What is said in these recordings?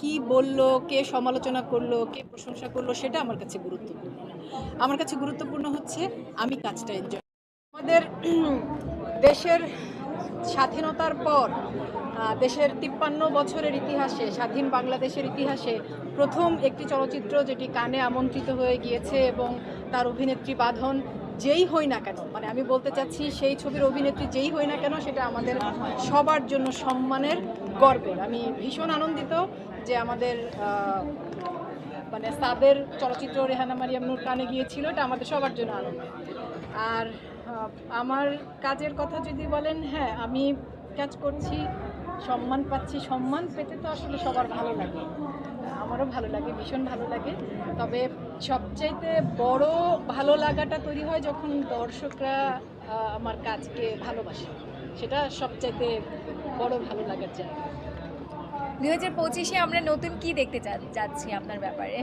কি বলল, কে সমালোচনা করল, কে প্রশংসা করল, সেটা আমার কাছে গুরুত্বপূর্ণ আমার কাছে গুরুত্বপূর্ণ হচ্ছে, আমি কাজটা এনজয় আমাদের দেশের স্বাধীনতার পর দেশের তিপ্পান্ন বছরের ইতিহাসে, স্বাধীন বাংলাদেশের ইতিহাসে প্রথম একটি চলচ্চিত্র যেটি কানে আমন্ত্রিত হয়ে গিয়েছে এবং তার অভিনেত্রী বাঁধন যেই হই না কেন মানে আমি বলতে চাচ্ছি সেই ছবির অভিনেত্রী যেই হই না কেন, সেটা আমাদের সবার জন্য সম্মানের গর্বের। আমি ভীষণ আনন্দিত যে আমাদের মানে সাদের চলচ্চিত্র রেহানা মারিয়াম নূর কানে গিয়েছিল, এটা আমাদের সবার জন্য আনন্দ। আর আমার কাজের কথা যদি বলেন হ্যাঁ আমি কাজ করছি, সম্মান পাচ্ছি, সম্মান পেতে তো আসলে সবার ভালো লাগে। আমারও ভালো লাগে, ভীষণ ভালো লাগে। তবে সবচাইতে বড় ভালো লাগাটা তৈরি হয় যখন দর্শকরা আমার কাজকে ভালোবাসে। সেটা সবচাইতে বড় ভালো লাগার জায়গা। দুই হাজার পঁচিশে আমরা নতুন কি দেখতে যাচ্ছি আপনার ব্যাপারে?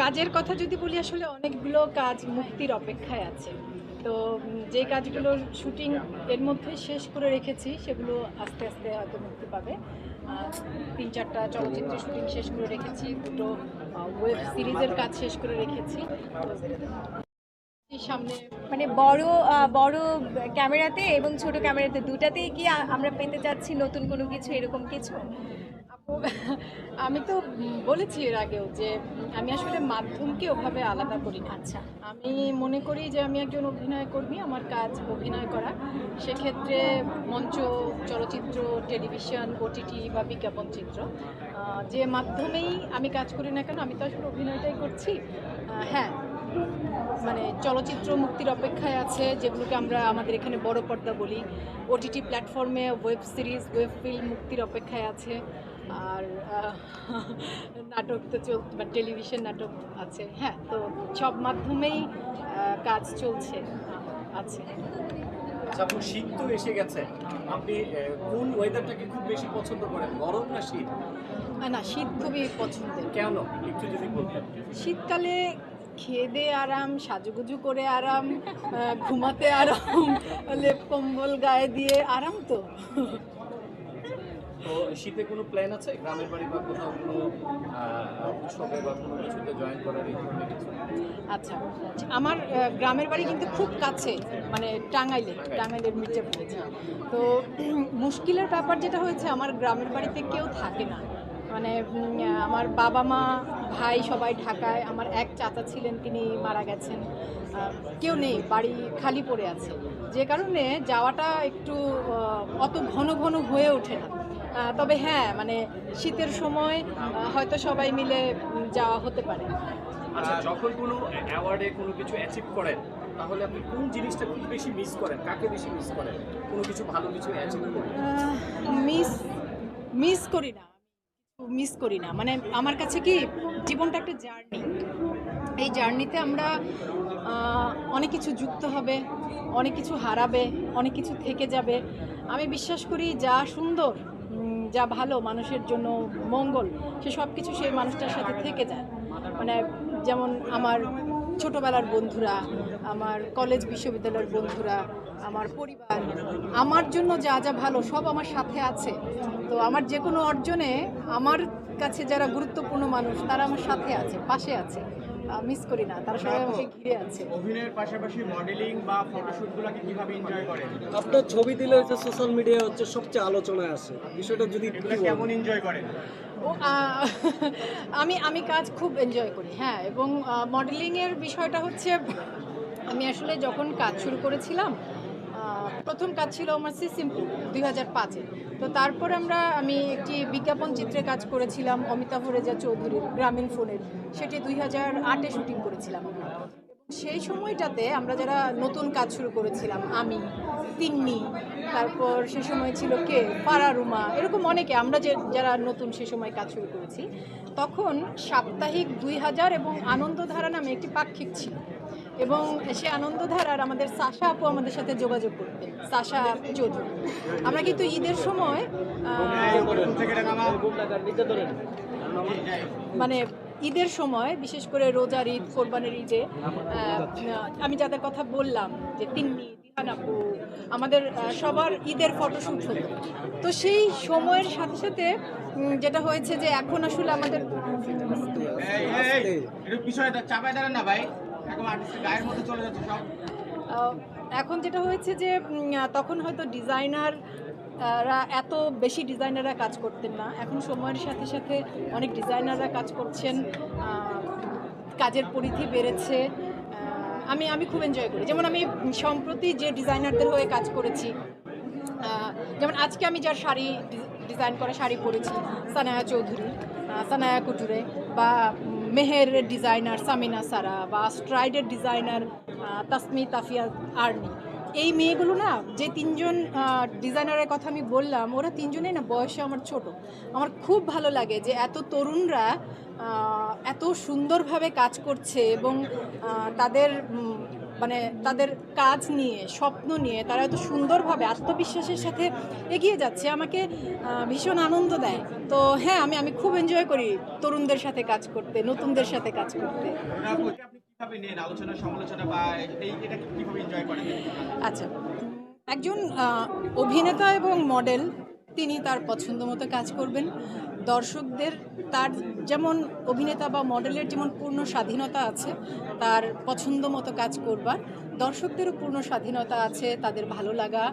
কাজের কথা যদি বলি, আসলে অনেকগুলো কাজ মুক্তির অপেক্ষায় আছে। তো যে কাজগুলো শুটিং এর মধ্যে শেষ করে রেখেছি, সেগুলো আস্তে আস্তে হয়তো মুক্তি পাবে। তিন চারটা চলচ্চিত্রের শুটিং শেষ করে রেখেছি, দুটো ওয়েব সিরিজের কাজ শেষ করে রেখেছি। সামনে মানে বড় বড় ক্যামেরাতে এবং ছোট ক্যামেরাতে দুটাতেই কি আমরা পেতে যাচ্ছি নতুন কোনো কিছু এরকম কিছু? আমি তো বলেছি এর আগেও যে আমি আসলে মাধ্যমকে ওভাবে আলাদা করি না। আচ্ছা। আমি মনে করি যে আমি একজন অভিনয় কর্মী আমার কাজ অভিনয় করা। সেক্ষেত্রে মঞ্চ চলচ্চিত্র টেলিভিশন ওটিটি বা বিজ্ঞাপন চিত্র যে মাধ্যমেই আমি কাজ করি না কেন আমি তো আসলে অভিনয়টাই করছি। হ্যাঁ মানে চলচ্চিত্র মুক্তির অপেক্ষায় আছে যেগুলোকে আমরা আমাদের এখানে বড় পর্দা বলি। ওটিটি প্ল্যাটফর্মে ওয়েব সিরিজ ওয়েব ফিল্ম মুক্তির অপেক্ষায় আছে। আর নাটক তো চল বা টেলিভিশন নাটক আছে। হ্যাঁ তো সব মাধ্যমেই কাজ চলছে আছে। আচ্ছা শীত তো এসে গেছে। আপনি কোন ওয়েদারটাকে খুব বেশি পছন্দ করেন গরম না শীত? না শীত খুবই পছন্দের। কেন? একটু যদি বলতেন। শীতকালে খেয়ে দিয়ে আরাম সাজুগুজু করে আরাম ঘুমাতে আরাম লেপ কম্বল গায়ে দিয়ে আরাম তো। তো শীতে কোনো প্ল্যান আছে? গ্রামের বাড়ি বা কোথাও কোনো উৎসবে বা কোনো কিছুতে জয়েন করার এই ধরনের কিছু? আচ্ছা আমার গ্রামের বাড়ি কিন্তু খুব কাছে মানে টাঙ্গাইলে টাঙ্গাইলের মির্জাপুরে। তো মুশকিলের ব্যাপার যেটা হয়েছে আমার গ্রামের বাড়িতে কেউ থাকে না। মানে আমার বাবা মা ভাই সবাই ঢাকায় আমার এক চাচা ছিলেন তিনি মারা গেছেন। কেউ নেই বাড়ি খালি পড়ে আছে। যে কারণে যাওয়াটা একটু অত ঘন ঘন হয়ে ওঠে না। তবে হ্যাঁ মানে শীতের সময় হয়তো সবাই মিলে যাওয়া হতে পারে। আচ্ছা যখন কোনো অ্যাওয়ার্ডে কোনো কিছু অ্যাচিভ করেন তাহলে আপনি কোন জিনিসটা খুব বেশি মিস করেন? কাকে বেশি মিস করেন? কোনো কিছু ভালো কিছু অ্যাচিভ করেন? মিস মিস করি না। মিস করি না। মানে আমার কাছে কি, জীবনটা একটা জার্নি এই জার্নিতে আমরা অনেক কিছু যুক্ত হবে, অনেক কিছু হারাবে, অনেক কিছু থেকে যাবে। আমি বিশ্বাস করি যা সুন্দর যা ভালো মানুষের জন্য মঙ্গল, সে সব কিছু সেই মানুষটার সাথে থেকে যায়। মানে যেমন আমার ছোটোবেলার বন্ধুরা, আমার কলেজ বিশ্ববিদ্যালয়ের বন্ধুরা আমার পরিবার আমার জন্য যা যা ভালো সব আমার সাথে আছে। তো আমার যে কোনো অর্জনে আমার কাছে যারা গুরুত্বপূর্ণ মানুষ তারা আমার সাথে আছে পাশে আছে। মিস করি না তারা সবাই আমাকে ঘিরে আছে। অভিনয়ের পাশাপাশি মডেলিং বা ফটোশুটগুলোকে কীভাবে এনজয় করেন? আপনার ছবি দিলে হচ্ছে সোশ্যাল মিডিয়া হচ্ছে সবচেয়ে আলোচনায় আসে। বিষয়টা যদি কেমন এনজয় করেন? ও, আমি আমি কাজ খুব এনজয় করি হ্যাঁ এবং মডেলিংয়ের বিষয়টা হচ্ছে আমি আসলে যখন কাজ শুরু করেছিলাম প্রথম কাজ ছিল আমার সি সিম্পল দুই হাজার পাঁচে। তো তারপর আমরা, আমি একটি বিজ্ঞাপন চিত্রে কাজ করেছিলাম অমিতাভ রেজা চৌধুরীর গ্রামীণ ফোনের। সেটি দুই হাজার আটে শুটিং করেছিলাম সেই সময়টাতে আমরা যারা নতুন কাজ শুরু করেছিলাম, আমি, তিন্নি, তারপর সে সময় ছিল কে? পারারুমা এরকম অনেকে, আমরা যে যারা নতুন সে সময় কাজ শুরু করেছি, তখন সাপ্তাহিক দুই হাজার এবং আনন্দধারা নামে একটি পাক্ষিক ছিল। এবং সে আনন্দধারার আমাদের সাশা আপু আমাদের সাথে যোগাযোগ করতেন সাশা চৌধুরী আমরা কিন্তু ঈদের সময় মানে ঈদের সময় বিশেষ করে রোজার ঈদ কোরবানির ঈদে আমি যাদের কথা বললাম যে তিন্নি দিহান আপু আমাদের সবার ঈদের ফটোশ্যুট হতো তো সেই সময়ের সাথে সাথে যেটা হয়েছে যে এখন আসলে আমাদের দা- চাপায় দাঁড়ান না ভাই এখন যেটা হয়েছে যে তখন হয়তো ডিজাইনার রা এত বেশি ডিজাইনাররা কাজ করতেন না। এখন সময়ের সাথে সাথে অনেক ডিজাইনাররা কাজ করছেন কাজের পরিধি বেড়েছে। আমি আমি খুব এনজয় করি। যেমন আমি সম্প্রতি যে ডিজাইনারদের হয়ে কাজ করেছি যেমন আজকে আমি যার শাড়ি ডিজাইন করা শাড়ি পরেছি, সানায়া চৌধুরী সানায়া কুটুরে বা মেহেরের ডিজাইনার সামিনা সারা বা স্ট্রাইডের ডিজাইনার তাসমি তাফিয়া আর্নি এই মেয়েগুলো না, যে তিনজন ডিজাইনারের কথা আমি বললাম, ওরা তিনজনেই না বয়সে আমার ছোট। আমার খুব ভালো লাগে যে এত তরুণরা এত সুন্দরভাবে কাজ করছে এবং তাদের মানে তাদের কাজ নিয়ে, স্বপ্ন নিয়ে, তারা এত সুন্দরভাবে আত্মবিশ্বাসের সাথে এগিয়ে যাচ্ছে, আমাকে ভীষণ আনন্দ দেয়। তো হ্যাঁ আমি আমি খুব এনজয় করি তরুণদের সাথে কাজ করতে, নতুনদের সাথে কাজ করতে। আচ্ছা একজন অভিনেতা এবং মডেল তিনি তার পছন্দ মতো কাজ করবেন। দর্শকদের তার যেমন অভিনেতা বা মডেলের যেমন পূর্ণ স্বাধীনতা আছে, তার পছন্দ মতো কাজ করবার, দর্শকদেরও পূর্ণ স্বাধীনতা আছে, তাদের ভালো লাগা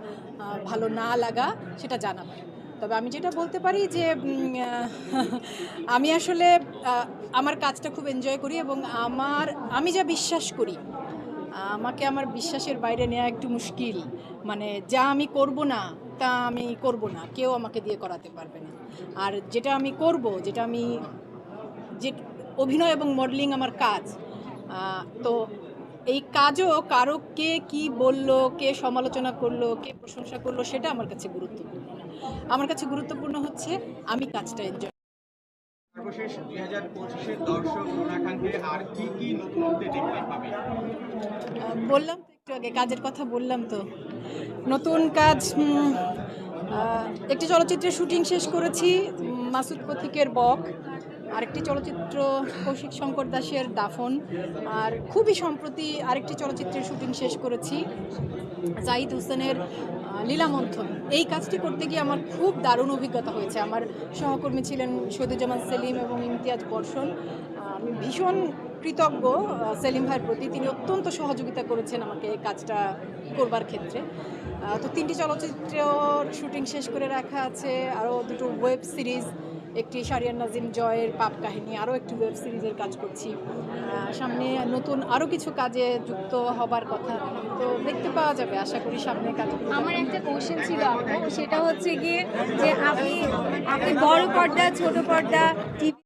ভালো না লাগা সেটা জানাবার। তবে আমি যেটা বলতে পারি যে আমি আসলে আমার কাজটা খুব এনজয় করি এবং আমার, আমি যা বিশ্বাস করি, আমাকে আমার বিশ্বাসের বাইরে নেওয়া একটু মুশকিল। মানে যা আমি করব না তা আমি করব না কেউ আমাকে দিয়ে করাতে পারবে না। আর যেটা আমি করব যেটা আমি যে অভিনয় এবং মডেলিং আমার কাজ তো এই কাজও কারও কে কি বলল কে সমালোচনা করল কে প্রশংসা করল সেটা আমার কাছে গুরুত্বপূর্ণ আমার কাছে গুরুত্বপূর্ণ হচ্ছে আমি কাজটা এনজয় সর্বশেষ দুই হাজার পঁচিশের দর্শক আর কি কি নতুনত্বে পাবে? বললাম একটু আগে কাজের কথা বললাম তো। নতুন কাজ একটি চলচ্চিত্রের শুটিং শেষ করেছি মাসুদ পথিকের বক, আরেকটি চলচ্চিত্র কৌশিক শঙ্কর দাসের দাফন, আর খুবই সম্প্রতি আরেকটি চলচ্চিত্রের শুটিং শেষ করেছি, জাহিদ হোসেনের লীলামন্থন এই কাজটি করতে গিয়ে আমার খুব দারুণ অভিজ্ঞতা হয়েছে। আমার সহকর্মী ছিলেন শহীদুজ্জামান সেলিম এবং ইমতিয়াজ বর্ষণ। আমি ভীষণ কৃতজ্ঞ সেলিম ভাইয়ের প্রতি। তিনি অত্যন্ত সহযোগিতা করেছেন আমাকে এই কাজটা করবার ক্ষেত্রে। তো তিনটি চলচ্চিত্রের শুটিং শেষ করে রাখা আছে। আরও দুটো ওয়েব সিরিজ একটি শারিয়ান নাজিম জয়ের পাপ কাহিনী আরও একটি ওয়েব সিরিজের কাজ করছি। সামনে নতুন আরও কিছু কাজে যুক্ত হবার কথা। তো দেখতে পাওয়া যাবে আশা করি সামনে কাজ আমার একটা কোশ্চেন ছিল সেটা হচ্ছে গিয়ে যে আপনি আপনি বড় পর্দা ছোট পর্দা টিভি